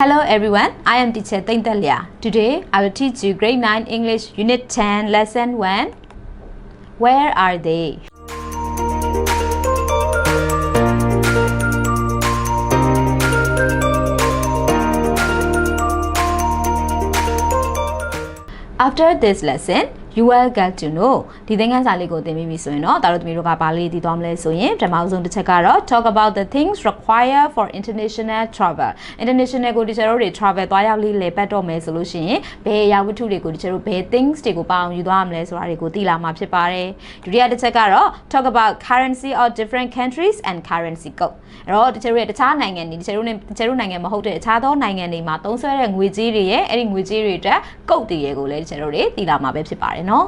Hello everyone, I am teacher Teng Talia. Today I will teach you grade 9 English unit 10 lesson 1. Where are they? After this lesson, you will get to know ဒီသင်ခန်းစာလေးကိုသင်မိပြီဆိုရင်တော့ဒါတို့သမီးတို့ကဘာလေးသိသွားမလဲဆိုရင်ပထမဆုံးတစ်ချက်ကတော့ talk about the things required for international travel international ကိုဒီချာတို့တွေ travel သွားရောက်လေးလေပတ်တော့မယ်ဆိုလို့ရှိရင်ဘယ်အရာဝတ္ထုတွေကိုဒီချာတို့ဘယ် things တွေကိုပအောင်ယူသွားရမလဲဆိုတာတွေကိုသိလာမှာဖြစ်ပါတယ်ဒုတိယတစ်ချက်ကတော့ talk about currency of different countries and currency code အဲ့တော့ဒီချာတို့ရဲ့တခြားနိုင်ငံတွေဒီချာတို့နဲ့ဒီချာတို့နိုင်ငံမဟုတ်တဲ့တခြားသောနိုင်ငံတွေမှာသုံးစွဲတဲ့ငွေကြေးတွေရဲ့အဲ့ဒီငွေကြေးတွေအတွက်ကုတ်တွေရဲ့ကိုလည်းဒီချာတို့တွေသိလာမှာပဲဖြစ်ပါတယ်နော်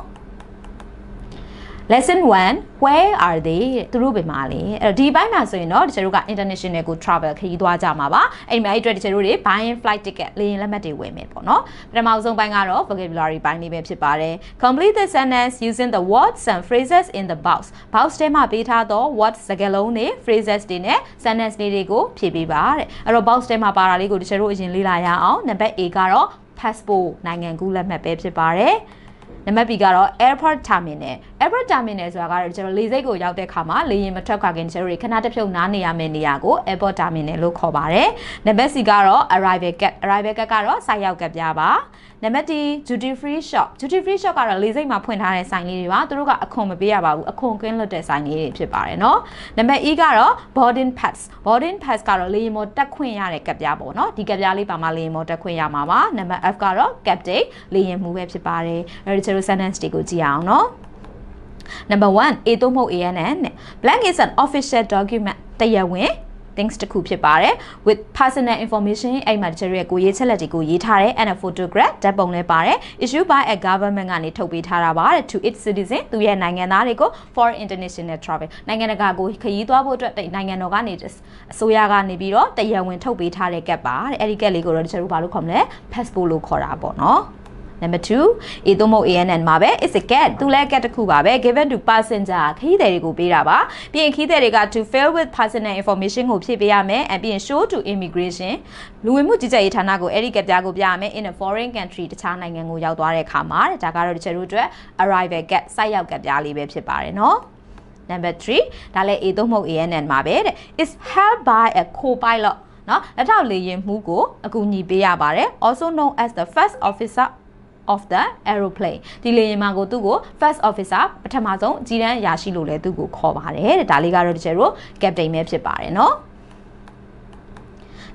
lesson 1 where are they သူတို့ပဲမှာလေအဲ့တော့ဒီဘက်မှာဆိုရင်တော့တချို့က international ကို travel ခရီးသွားကြမှာပါအဲ့ဒီမှာအဲ့အတွက်တချို့တွေ buying flight ticket လေယာဉ်လက်မှတ်တွေဝယ်မယ်ပေါ့နော်ပထမဆုံးပိုင်းကတော့ vocabulary ပိုင်းလေးပဲဖြစ်ပါတယ် complete the sentence using the words and phrases in the box box ထဲမှာပေးထားသော words စကားလုံးတွေ phrases တွေနဲ့ sentence လေးတွေကိုဖြည့်ပေးပါတဲ့အဲ့တော့ box ထဲမှာပါတာလေးကိုတချို့အရင်လေ့လာရအောင်နံပါတ် A ကတော့ passport နိုင်ငံကူးလက်မှတ်ပဲဖြစ်ပါတယ် နံပါတ် B ကတော့ airport terminal airport terminal ဆိုတာကတော့ကျွန်တော်လေဆိပ်ကိုရောက်တဲ့ခါမှာလေယာဉ်မထွက်ခွာခင်ကျွန်တော်တို့ခဏတစ်ဖြုတ်နားနေရမယ့်နေရာကို airport terminal လို့ခေါ်ပါတယ်နံပါတ် C ကတော့ arrival gate arrival gate ကတော့စိုက်ရောက်ကပ်ပြပါနံပါတ် D duty free shop duty free shop ကတော့လေဆိပ်မှာဖွင့်ထားတဲ့ဆိုင်လေးတွေပါသူတို့ကအခွန်မပေးရပါဘူးအခွန်ကင်းလွတ်တဲ့ဆိုင်လေးတွေဖြစ်ပါတယ်เนาะနံပါတ် E ကတော့ boarding pass boarding pass ကတော့လေယာဉ်ပေါ်တက်ခွင့်ရတဲ့ကပ်ပြားပေါ့เนาะဒီကပ်ပြားလေးပါမှလေယာဉ်ပေါ်တက်ခွင့်ရမှာပါနံပါတ် F ကတော့ captain လေယာဉ်မှူးပဲဖြစ်ပါတယ်အဲဒီကျွန်တော် sentence တွေကိုကြည့်အောင်เนาะ Number 1 A သို့မဟုတ် ANN နဲ့ blank is an official document တရားဝင် things တစ်ခုဖြစ်ပါတယ် with personal information အဲ့မှာတချို့ရဲ့ကိုရေးချက်လက်တွေကိုရေးထားတယ် and a photograph ဓာတ်ပုံလည်းပါတယ် issue by a government ကနေထုတ်ပေးထားတာပါတဲ့ to its citizen သူရဲ့နိုင်ငံသားတွေကို for international travel နိုင်ငံတကာကိုခရီးသွားဖို့အတွက်နိုင်ငံတော်ကနေအစိုးရကနေပြီးတော့တရားဝင်ထုတ်ပေးထားတဲ့ gap ပါတဲ့အဲ့ဒီ gap လေးကိုတော့တချို့ဘာလို့ခေါ်မလဲ passport လို့ခေါ်တာပေါ့နော် Number 2 A သို့မဟုတ် ANN မှာပဲ is a cat သူလည်း cat တစ်ခုပါပဲ given to passenger ခရီးသည်တွေကိုပေးတာပါပြီးရင်ခရီးသည်တွေက to fill with personal information ကိုဖြည့်ပေးရမယ်အပြီးရင် show to immigration လူဝင်မှုကြီးကြပ်ရေးဌာနကိုအဲ့ဒီကပ်ပြားကိုပြရမယ် in a foreign country တခြားနိုင်ငံကိုရောက်သွားတဲ့အခါမှာတဲ့ဒါကတော့တချို့တို့အတွက် arrival gap စိုက်ရောက်ကပ်ပြားလေးပဲဖြစ်ပါတယ်နော် Number 3ဒါလည်း A သို့မဟုတ် ANN မှာပဲတဲ့ is held by a co-pilot နော်လက်ထောက်လေယာဉ်မှူးကိုအကူအညီပေးရပါတယ် also known as the first officer of the aeroplane ဒီလေယာဉ်မှာကိုသူ့ကို first officer ပထမဆုံးအကြီးတန်းရာရှိလို့လည်းသူ့ကိုခေါ်ပါတယ်တဲ့ဒါလေးကတော့တကယ်လို့ captain ပဲဖြစ်ပါတယ်နော်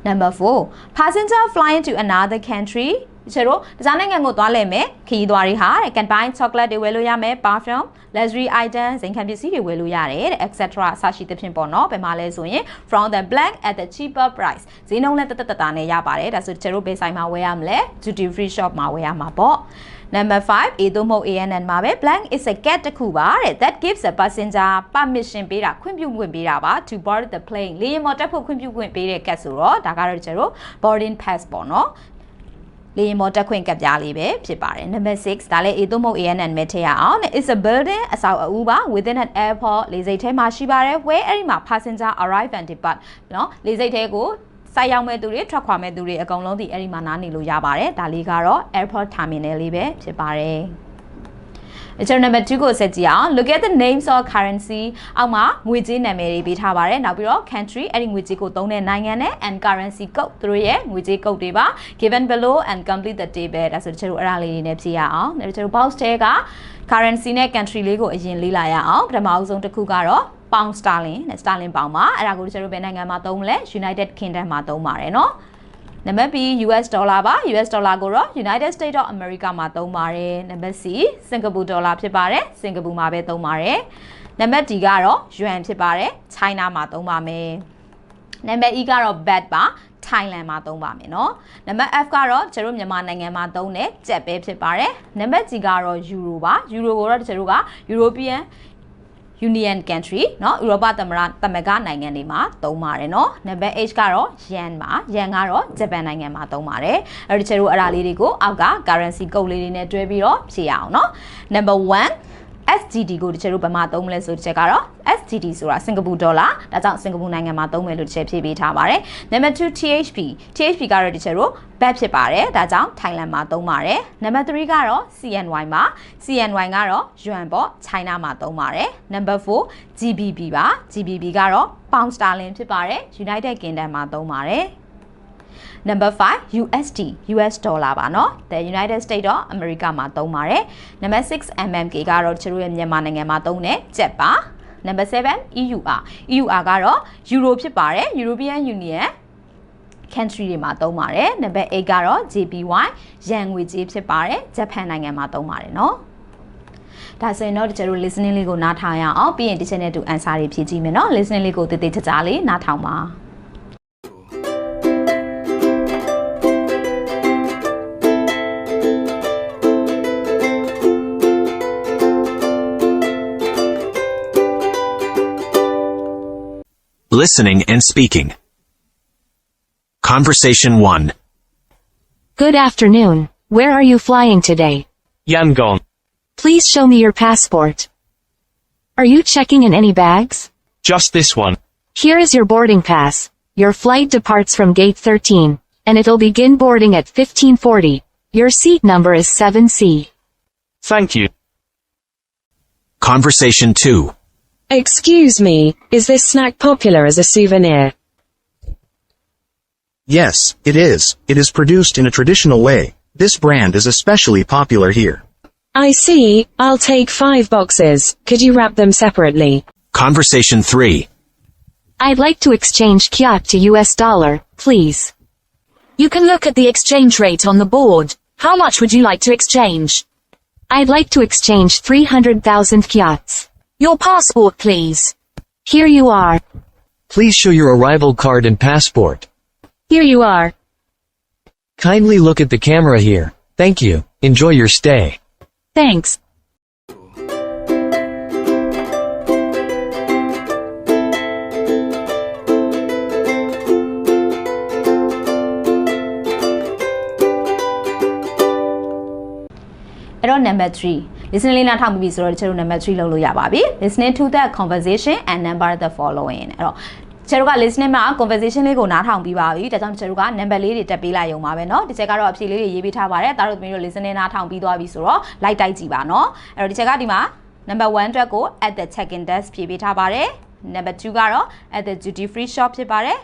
Number 4 passenger flying to another country ကျတော့တခြားနိုင်ငံကိုသွားလဲမယ်ခရီးသွားတွေဟာတဲ့ can buy chocolate တွေဝယ်လို့ရမယ် perfume luxury item ဇိမ်ခံပစ္စည်းတွေဝယ်လို့ရတယ်တဲ့ etc အစရှိသဖြင့်ပေါ့နော်ဘယ်မှာလဲဆိုရင် from the blank at the cheaper price ဈေးနှုန်းနဲ့တသက်တတာနဲ့ရပါတယ်ဒါဆိုကျတို့ဘယ်ဆိုင်မှာဝယ်ရမလဲ duty free shop မှာဝယ်ရမှာပေါ့ Number 5 A သို့မဟုတ် ANN မှာပဲ blank is a get တခုပါတဲ့ that gives a passenger permission ပေးတာခွင့်ပြုခွင့်ပေးတာပါ to board the plane လေယာဉ်ပေါ်တက်ဖို့ခွင့်ပြုခွင့်ပေးတဲ့ get ဆိုတော့ဒါကတော့ကျတို့ boarding pass ပေါ့နော် လေယာဉ်ပေါ်တက်ခွင့်ကပ်ပြားလေးပဲဖြစ်ပါတယ် number 6ဒါလည်း A သို့မဟုတ် ANN ပဲထည့်ရအောင် is a building အဆောက်အဦပါ within an airport လေဆိပ်ထဲမှာရှိပါတယ် where အဲ့ဒီမှာ passenger arrive and depart เนาะလေဆိပ်ထဲကိုစိုက်ရောက်မဲ့သူတွေထွက်ခွာမဲ့သူတွေအကုန်လုံးဒီအဲ့ဒီမှာနားနေလို့ရပါတယ်ဒါလေးကတော့ airport terminal လေးပဲဖြစ်ပါတယ် အချက်နံပါတ်2ကိုဆက်ကြည့်အောင် look at the names of currency အောက်မှာငွေကြေးနာမည်တွေပေးထားပါတယ်နောက်ပြီးတော့ country အဲ့ဒီငွေကြေးကိုသုံးတဲ့နိုင်ငံနဲ့ and currency code သူတို့ရဲ့ငွေကြေး code တွေပါ given below and complete the table ဒါဆိုတချို့တို့အဲ့ဒါလေးတွေနဲ့ဖြည့်ရအောင်ဒါတချို့တို့ box ထဲက currency နဲ့ country လေးကိုအရင်လေ့လာရအောင်ပထမအဆုံးတစ်ခုကတော့ pound sterling နဲ့ sterling pound ပါအဲ့ဒါကိုတချို့တို့ဘယ်နိုင်ငံမှာသုံးမလဲ United Kingdom မှာသုံးပါတယ်เนาะ နံပါတ် B US ဒေါ်လာပါ US ဒေါ်လာကိုတော့ United States of America မှာသုံးပါတယ်နံပါတ် C စင်ကာပူဒေါ်လာဖြစ်ပါတယ်စင်ကာပူမှာပဲသုံးပါတယ်နံပါတ် D ကတော့ yuan ဖြစ်ပါတယ် China မှာသုံးပါမယ်နံပါတ် E ကတော့ bat ပါထိုင်လန်မှာသုံးပါမယ်နော်နံပါတ် F ကတော့ကျတို့မြန်မာနိုင်ငံမှာသုံးတဲ့ကြက်ပဲဖြစ်ပါတယ်နံပါတ် G ကတော့ယူရိုပါယူရိုကိုတော့ကျတို့က European Union country เนาะဥရောပသမရသမဂနိုင်ငံတွေမှာသုံးပါတယ်เนาะနံပါတ် H ကတော့ yen ပါ yen ကတော့ဂျပန်နိုင်ငံမှာသုံးပါတယ်အဲ့ဒီချေတို့အဲ့ဒါလေးတွေကိုအောက်က currency code လေးတွေနဲ့တွဲပြီးတော့ဖြည့်ရအောင်เนาะ number 1 SGD ကိုတချို့တို့ဘယ်မှာသုံးမလဲဆိုတစ်ချက်ကတော့ SGD ဆိုတာစင်ကာပူဒေါ်လာဒါကြောင့်စင်ကာပူနိုင်ငံမှာသုံးမယ်လို့တစ်ချက်ဖြည့်ပေးထားပါတယ်နံပါတ်2 THP THP ကတော့တချို့တို့ဘတ်ဖြစ်ပါတယ်ဒါကြောင့်ထိုင်လန်မှာသုံးပါတယ်နံပါတ်3ကတော့ CNY မှာ CNY ကတော့ yuan ပေါ့ China မှာသုံးပါတယ်နံပါတ်4 GBP ပါ GBP ကတော့ pound sterling ဖြစ်ပါတယ် United Kingdom မှာသုံးပါတယ် Number 5 USD US dollar ပါเนาะ The United States of America မှာသုံးပါတယ် Number 6 MMK ကတော့ကျတို့ရဲ့မြန်မာနိုင်ငံမှာသုံးတဲ့ကျပ်ပါ Number 7 EUR EUR ကတော့ Euro ဖြစ်ပါတယ် European Union country တွေမှာသုံးပါတယ် Number 8ကတော့ JPY ရန်ငွေကြေးဖြစ်ပါတယ်ဂျပန်နိုင်ငံမှာသုံးပါတယ်เนาะဒါဆိုရင်တော့ကျတို့ listening လေးကိုနားထောင်ရအောင်ပြီးရင် teacher နဲ့တူ answer တွေဖြည့်ကြည့်မယ်เนาะ listening လေးကိုတည်တည်ကြကြလေးနားထောင်ပါ Listening and speaking. Conversation 1. Good afternoon. Where are you flying today? Yangon. Please show me your passport. Are you checking in any bags? Just this one. Here is your boarding pass. Your flight departs from gate 13, and it'll begin boarding at 1540. Your seat number is 7C. Thank you. Conversation 2. Excuse me, is this snack popular as a souvenir? Yes, it is. It is produced in a traditional way. This brand is especially popular here. I see, I'll take five boxes, could you wrap them separately? Conversation 3. I'd like to exchange kyat to US dollar, please. You can look at the exchange rate on the board. How much would you like to exchange? I'd like to exchange 300,000 kyats. Your passport, please. Here you are. Please show your arrival card and passport. Here you are. Kindly look at the camera here. Thank you. Enjoy your stay. Thanks. အဲ့တော့ number 3 listening လေးနားထောင်ပြီးပြီဆိုတော့ကျွန်တော်တို့ number 3လုပ်လို့ရပါပြီ listening to the conversation and number the following အဲ့တော့ကျွန်တော်တို့က listening မှာ conversation လေးကိုနားထောင်ပြီးပါပြီဒါကြောင့်ကျွန်တော်တို့က number လေးတွေတက်ပေးလိုက်ရုံပါပဲเนาะဒီချက်ကတော့အဖြေလေးတွေရေးပေးထားပါတယ်ဒါတို့သမီးတို့ listening နားထောင်ပြီးသွားပြီဆိုတော့ like တိုက်ကြည့်ပါเนาะအဲ့တော့ဒီချက်ကဒီမှာ number 1အတွက်ကို at the check-in desk ဖြည့်ပေးထားပါတယ် number 2ကတော့ at the duty free shop ဖြစ်ပါတယ်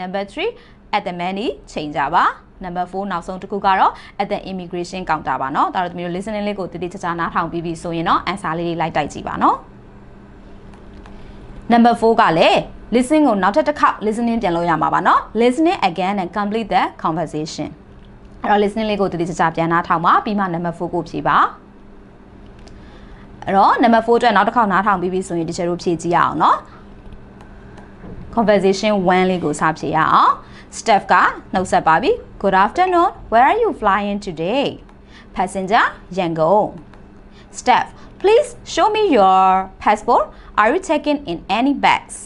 number 3 at the menu ချိန်ကြပါ number 4နောက်ဆုံးတစ်ခုကတော့ at the immigration counter ပါเนาะဒါတော့သမီးတို့ listening လေးကိုတည်တည်ချာချာနားထောင်ပြီးပြီဆိုရင်တော့ answer လေးတွေလိုက်တိုက်ကြည့်ပါเนาะ number 4ကလည်း listening ကိုနောက်ထပ်တစ်ခေါက် listening ပြန်လုပ်ရမှာပါเนาะ listening again and complete the conversation အဲ့တော့ listening လေးကိုတည်တည်ချာချာပြန်နားထောင်ပါပြီးမှ number 4ကိုဖြေပါအဲ့တော့ number 4အတွက်နောက်တစ်ခေါက်နားထောင်ပြီးပြီဆိုရင်တချို့တို့ဖြည့်ကြည့်ရအောင်เนาะ conversation 1လေးကိုစဖြေရအောင် Steph ကနှုတ်ဆက်ပါပြီ Good afternoon where are you flying today Passenger Yangon Steph please show me your passport are you taking in any bags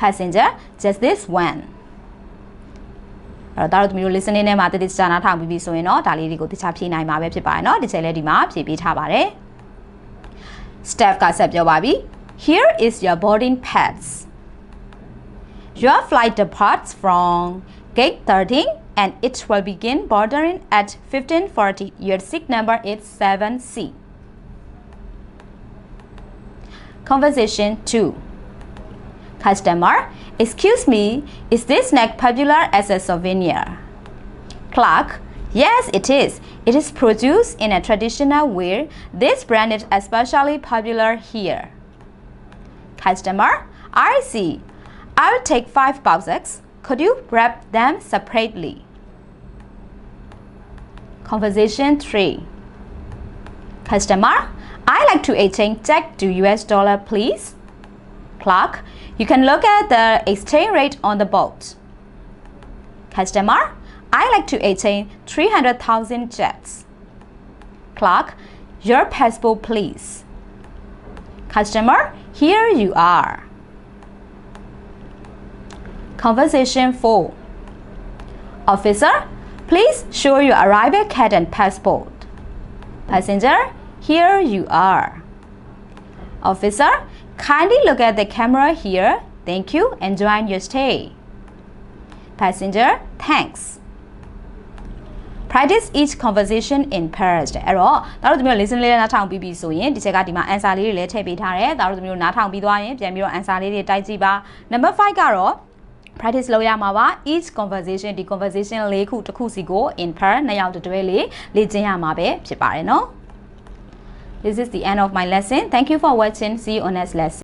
Passenger just this one အဲ့တော့ဒါတို့သမီးတို့ listening နဲ့မှာတတိကျနားထောင်ပြီးပြီဆိုရင်တော့ဒါလေးတွေကိုတခြားဖြေနိုင်မှာပဲဖြစ်ပါတယ်เนาะဒီချက်လေးဒီမှာဖြေပေးထားပါတယ် Steph ကဆက်ပြောပါပြီ Here is your boarding pass Your flight departs from gate 13 and it will begin boarding at 1540. Your seat number is 7C. Conversation 2. Customer, excuse me, is this snack popular as a souvenir? Clerk, yes it is. It is produced in a traditional way. This brand is especially popular here. Customer, I see. I'll take five boxes. Could you wrap them separately? Conversation 3. Customer, I like to exchange check to US dollar, please. Clerk, you can look at the exchange rate on the board. Customer, I like to exchange 300,000 jets. Clerk, your passport, please. Customer, here you are. Conversation 4. Officer, please show your arrival card and passport. Passenger, here you are. Officer, kindly look at the camera here. Thank you. Enjoy your stay. Passenger, thanks. practice each conversation in pairs တဲ့အဲ့တော့ဒါတို့သမီးတို့ listen လေးနဲ့နားထောင်ပြီးပြီဆိုရင်ဒီချက်ကဒီမှာ answer လေးတွေလည်းထည့်ပေးထားတယ်ဒါတို့သမီးတို့နားထောင်ပြီးသွားရင်ပြန်ပြီးတော့ answer လေးတွေတိုက်ကြည့်ပါ number 5ကတော့ practice လုပ်ရမှာပါ each conversation ဒီ conversation လေးခုတစ်ခုစီကို in pair နှစ်ယောက်တစ်တွဲလေးလေ့ကျင့်ရမှာပဲဖြစ်ပါတယ်နော် This is the end of my lesson. Thank you for watching. See you on next lesson.